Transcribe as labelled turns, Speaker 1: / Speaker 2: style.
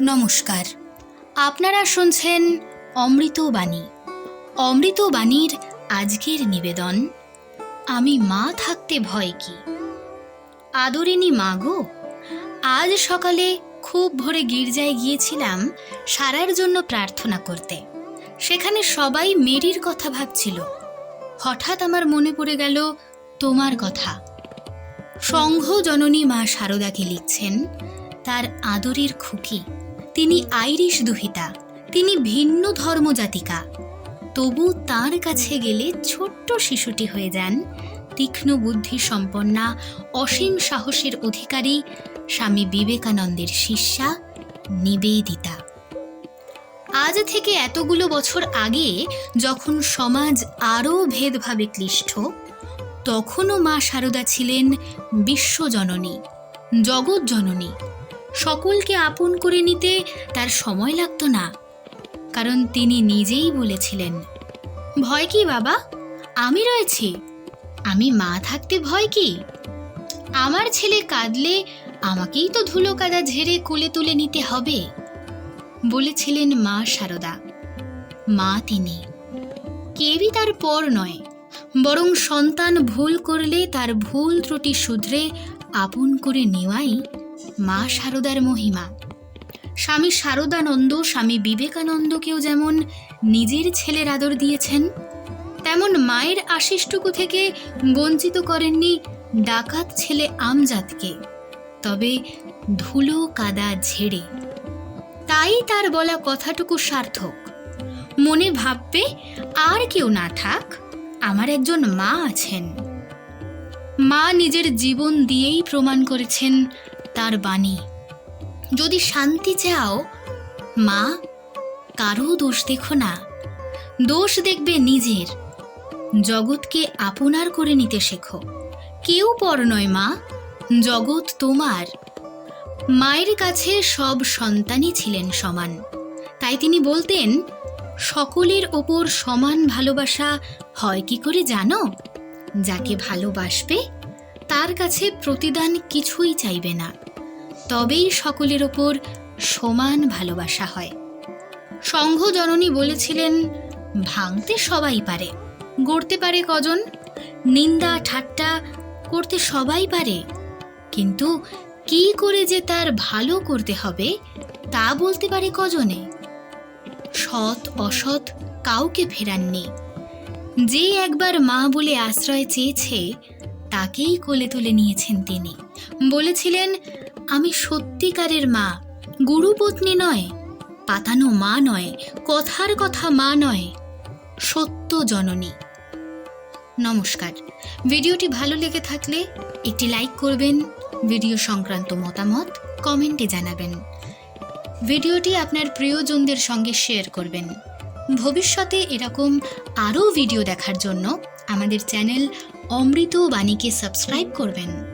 Speaker 1: নমস্কার। আপনারা শুনছেন অমৃতবাণী অমৃতবাণীর আজকের নিবেদন, আমি মা থাকতে ভয় কি? আদরিনী মা গো, আজ সকালে খুব ভোরে গির্জায় গিয়েছিলাম সারার জন্য প্রার্থনা করতে। সেখানে সবাই মেরির কথা ভাবছিল। হঠাৎ আমার মনে পড়ে গেল, তোমার কথা। সংঘ জননী মা শারদাকে লিখছেন তার আদরের খুকি। তিনি আইরিশ দুহিতা, তিনি ভিন্ন ধর্মজাতিকা। তবু তার কাছে গেলে ছোট্ট শিশুটি হয়ে যান তীক্ষ্ণ বুদ্ধি সম্পন্না অসীম সাহসের অধিকারী স্বামী বিবেকানন্দের শিষ্যা নিবেদিতা। আজ থেকে এতগুলো বছর আগে যখন সমাজ আরও ভেদভাবে ক্লিষ্ট, তখনও মা শারদা ছিলেন বিশ্বজননী জগৎ জননী সকলকে আপন করে নিতে তার সময় লাগতো না। কারণ তিনি নিজেই বলেছিলেন, ভয় কি বাবা? আমি রয়েছি। আমি মা থাকতে ভয় কি? আমার ছেলে কাঁদলে আমাকেই তো ধুলো কাদা ঝেড়ে কোলে তুলে নিতে হবে। বলেছিলেন মা সারদা। মা তিনি। কেউই তার পর নয়, বরং সন্তান ভুল করলে তার ভুল ত্রুটি শুধরে আপন করে নেওয়াই মা শারদার মহিমা। স্বামী শারদানন্দ, স্বামী বিবেকানন্দকেও যেমন নিজের ছেলের আদর দিয়েছেন, তেমন মায়ের আশিসটুকু থেকে বঞ্চিত করেননি ডাকাত ছেলে আমজাদকে। তবে ধুলো, কাদা, ঝেড়ে। তাই তার বলা কথাটুকু সার্থক। মনে ভাববে, আর কেউ না থাক, আমার একজন মা আছেন। মা নিজের জীবন দিয়েই প্রমাণ করেছেন তার বাণী। যদি শান্তি চাও, মা, কারও দোষ দেখো না। দোষ দেখবে নিজের। জগৎকে আপনার করে নিতে শেখো। কেউ পর নয় মা, জগৎ তোমার। মায়ের কাছে সব সন্তানই ছিলেন সমান। তাই তিনি বলতেন, সকলের ওপর সমান ভালোবাসা হয় কি করে জানো? যাকে ভালোবাসবে, তার কাছে প্রতিদান কিছুই চাইবে না। তবেই সকলের ওপর সমান ভালোবাসা হয়। সংঘ জননী বলেছিলেন, ভাঙতে সবাই পারে, গড়তে পারে কজন, নিন্দা, ঠাট্টা করতে সবাই পারে। কিন্তু কি করে যে তার ভালো করতে হবে, তা বলতে পারে কজনে? সৎ, অসৎ কাউকে ফেরাননি। যে একবার মা বলে আশ্রয় চেয়েছে, তাকেই কোলে তুলে নিয়েছেন তিনি। বলেছিলেন আমি সত্যিকারের মা। গুরুপত্নী নয়, পাতানো মা নয়, কথার কথা মা নয়, সত্য জননী। নমস্কার। ভিডিওটি ভালো লেগে থাকলে একটি লাইক করবেন, ভিডিও সংক্রান্ত মতামত কমেন্টে জানাবেন। ভিডিওটি আপনার প্রিয়জনদের সঙ্গে শেয়ার করবেন। ভবিষ্যতে এরকম আরও ভিডিও দেখার জন্য আমাদের চ্যানেল অমৃত বাণীকে সাবস্ক্রাইব করবেন।